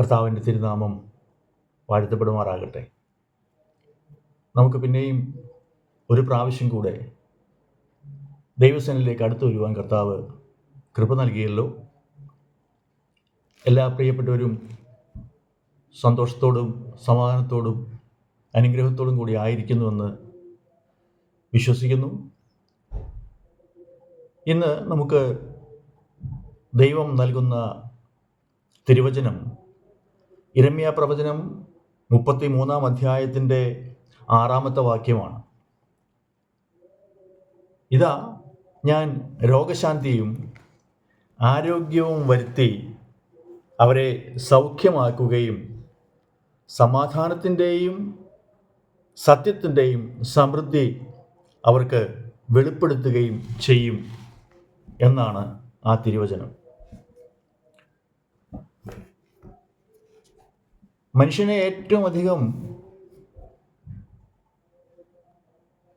കർത്താവിന്റെ തിരുനാമം വാഴ്ത്തപ്പെടുമാറാകട്ടെ. നമുക്ക് പിന്നെയും ഒരു പ്രാവശ്യം കൂടെ ദൈവസേനയിലേക്ക് അടുത്തു വരുവാൻ കർത്താവ് കൃപ നൽകിയല്ലോ. എല്ലാ പ്രിയപ്പെട്ടവരും സന്തോഷത്തോടും സമാധാനത്തോടും അനുഗ്രഹത്തോടും കൂടി ആയിരിക്കുന്നുവെന്ന് വിശ്വസിക്കുന്നു. ഇന്ന് നമുക്ക് ദൈവം നൽകുന്ന തിരുവചനം ഇരമ്യ പ്രവചനം മുപ്പത്തി മൂന്നാം അധ്യായത്തിന്റെ ആറാമത്തെ വാക്യമാണ്. ഇതാ ഞാൻ രോഗശാന്തിയും ആരോഗ്യവും വരുത്തി അവരെ സൗഖ്യമാക്കുകയും സമാധാനത്തിന്റെയും സത്യത്തിന്റെയും സമൃദ്ധി അവർക്ക് വെളിപ്പെടുത്തുകയും ചെയ്യും എന്നാണ് ആ തിരുവചനം. മനുഷ്യനെ ഏറ്റവും അധികം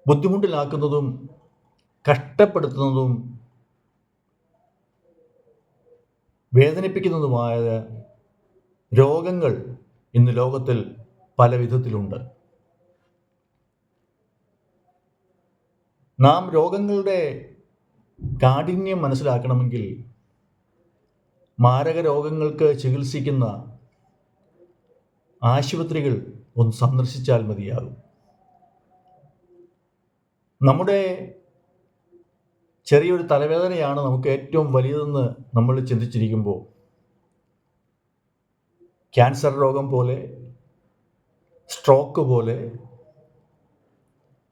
ബുദ്ധിമുട്ടിലാക്കുന്നതും കഷ്ടപ്പെടുത്തുന്നതും വേദനിപ്പിക്കുന്നതുമായ രോഗങ്ങൾ ഇന്ന് ലോകത്തിൽ പല വിധത്തിലുണ്ട്. നാം രോഗങ്ങളുടെ കാഠിന്യം മനസ്സിലാക്കണമെങ്കിൽ മാരക രോഗങ്ങൾക്ക് ചികിത്സിക്കുന്ന ആശുപത്രികൾ ഒന്ന് സന്ദർശിച്ചാൽ മതിയാകും. നമ്മുടെ ചെറിയൊരു തലവേദനയാണ് നമുക്ക് ഏറ്റവും വലിയതെന്ന് നമ്മൾ ചിന്തിച്ചിരിക്കുമ്പോൾ ക്യാൻസർ രോഗം പോലെ സ്ട്രോക്ക് പോലെ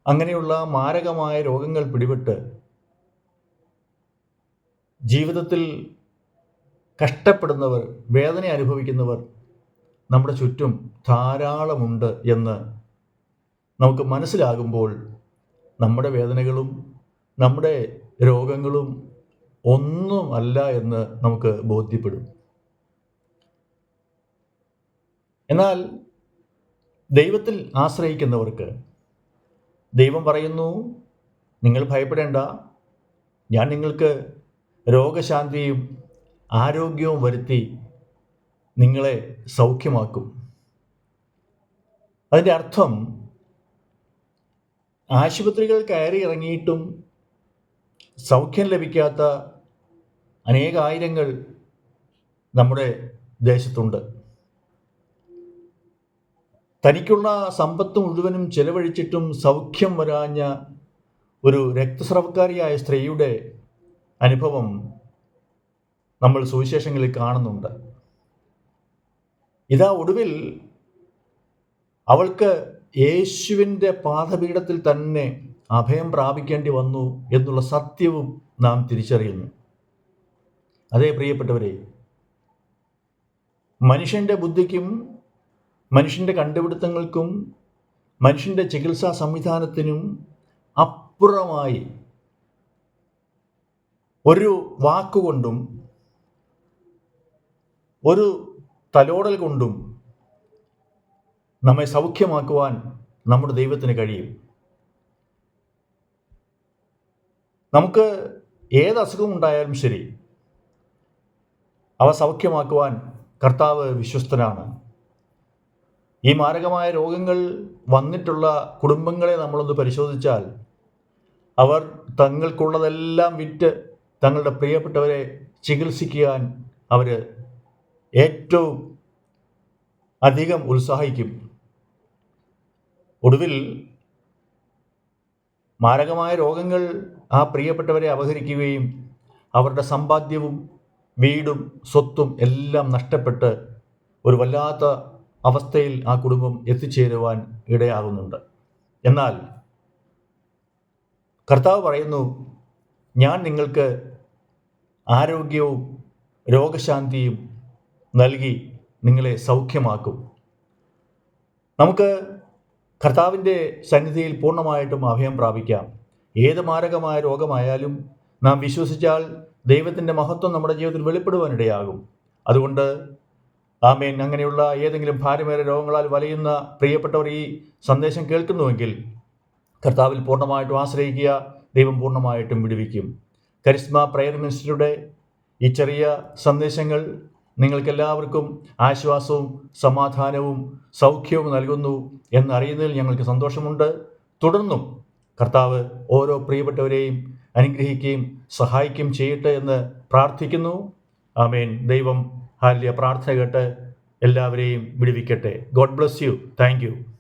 അങ്ങനെയുള്ള മാരകമായ രോഗങ്ങൾ പിടിപെട്ട് ജീവിതത്തിൽ കഷ്ടപ്പെടുന്നവർ വേദന അനുഭവിക്കുന്നവർ നമ്മുടെ ചുറ്റും ധാരാളമുണ്ട് എന്ന് നമുക്ക് മനസ്സിലാകുമ്പോൾ നമ്മുടെ വേദനകളും നമ്മുടെ രോഗങ്ങളും ഒന്നും അല്ല എന്ന് നമുക്ക് ബോധ്യപ്പെടും. എന്നാൽ ദൈവത്തിൽ ആശ്രയിക്കുന്നവർക്ക് ദൈവം പറയുന്നു നിങ്ങൾ ഭയപ്പെടേണ്ട. ഞാൻ നിങ്ങൾക്ക് രോഗശാന്തിയും ആരോഗ്യവും വരുത്തി നിങ്ങളെ സൗഖ്യമാക്കും. അതിന്റെ അർത്ഥം ആശുപത്രികൾ കയറി ഇറങ്ങിയിട്ടും സൗഖ്യം ലഭിക്കാത്ത അനേകായിരങ്ങൾ നമ്മുടെ ദേശത്തുണ്ട്. തനിക്കുള്ള സമ്പത്ത് മുഴുവനും ചെലവഴിച്ചിട്ടും സൗഖ്യം വരാഞ്ഞ ഒരു രക്തസ്രവക്കാരിയായ സ്ത്രീയുടെ അനുഭവം നമ്മൾ സുവിശേഷങ്ങളിൽ കാണുന്നുണ്ട്. ഇതാ ഒടുവിൽ അവൾക്ക് യേശുവിന്റെ പാദപീഠത്തിൽ തന്നെ അഭയം പ്രാപിക്കേണ്ടി വന്നു എന്നുള്ള സത്യവും നാം തിരിച്ചറിയുന്നു. അതേ പ്രിയപ്പെട്ടവരെ മനുഷ്യന്റെ ബുദ്ധിക്കും മനുഷ്യന്റെ കണ്ടുപിടുത്തങ്ങൾക്കും മനുഷ്യന്റെ ചികിത്സാ സംവിധാനത്തിനും അപ്പുറമായി ഒരു വാക്കുകൊണ്ടും ഒരു തലോടൽ കൊണ്ടും നമ്മെ സൗഖ്യമാക്കുവാൻ നമ്മുടെ ദൈവത്തിന് കഴിയും. നമുക്ക് ഏത് അസുഖം ഉണ്ടായാലും ശരി അവ സൗഖ്യമാക്കുവാൻ കർത്താവ് വിശ്വസ്തനാണ്. ഈ മാരകമായ രോഗങ്ങൾ വന്നിട്ടുള്ള കുടുംബങ്ങളെ നമ്മളൊന്ന് പരിശോധിച്ചാൽ അവർ തങ്ങൾക്കുള്ളതെല്ലാം വിറ്റ് തങ്ങളുടെ പ്രിയപ്പെട്ടവരെ ചികിത്സിക്കാൻ അവർ ഏറ്റവും അധികം ഉത്സാഹിക്കും. ഒടുവിൽ മാരകമായ രോഗങ്ങൾ ആ പ്രിയപ്പെട്ടവരെ അപഹരിക്കുകയും അവരുടെ സമ്പാദ്യവും വീടും സ്വത്തും എല്ലാം നഷ്ടപ്പെട്ട് ഒരു വല്ലാത്ത അവസ്ഥയിൽ ആ കുടുംബം എത്തിച്ചേരുവാൻ ഇടയാകുന്നുണ്ട്. എന്നാൽ കർത്താവ് പറയുന്നു ഞാൻ നിങ്ങൾക്ക് ആരോഗ്യവും രോഗശാന്തിയും നൽകി നിങ്ങളെ സൗഖ്യമാക്കും. നമുക്ക് കർത്താവിന്റെ സന്നിധിയിൽ പൂർണമായിട്ടും അഭയം പ്രാപിക്കാം. ഏത് മാരകമായ രോഗമായാലും നാം വിശ്വസിച്ചാൽ ദൈവത്തിന്റെ മഹത്വം നമ്മുടെ ജീവിതത്തിൽ വെളിപ്പെടുവാനിടയാകും. അതുകൊണ്ട് ആമേൻ. അങ്ങനെയുള്ള ഏതെങ്കിലും ഭാരമേറെ രോഗങ്ങളാൽ വലയുന്ന പ്രിയപ്പെട്ടവർ ഈ സന്ദേശം കേൾക്കുന്നുവെങ്കിൽ കർത്താവിൽ പൂർണമായിട്ടും ആശ്രയിക്കുക ദൈവം പൂർണമായിട്ടും വിടുവിക്കും. കരിസ്മ പ്രയർ മിനിസ്റ്ററുടെ ഈ ചെറിയ സന്ദേശങ്ങൾ നിങ്ങൾക്കെല്ലാവർക്കും ആശ്വാസവും സമാധാനവും സൗഖ്യവും നൽകുന്നു എന്നറിയുന്നതിൽ ഞങ്ങൾക്ക് സന്തോഷമുണ്ട്. തുടർന്നും കർത്താവ് ഓരോ പ്രിയപ്പെട്ടവരെയും അനുഗ്രഹിക്കുകയും സഹായിക്കുകയും ചെയ്യട്ടെ എന്ന് പ്രാർത്ഥിക്കുന്നു. ആമേൻ. ദൈവം ഹാല്യ പ്രാർത്ഥന കേട്ട് എല്ലാവരെയും വിടുവിക്കട്ടെ. God bless you. താങ്ക്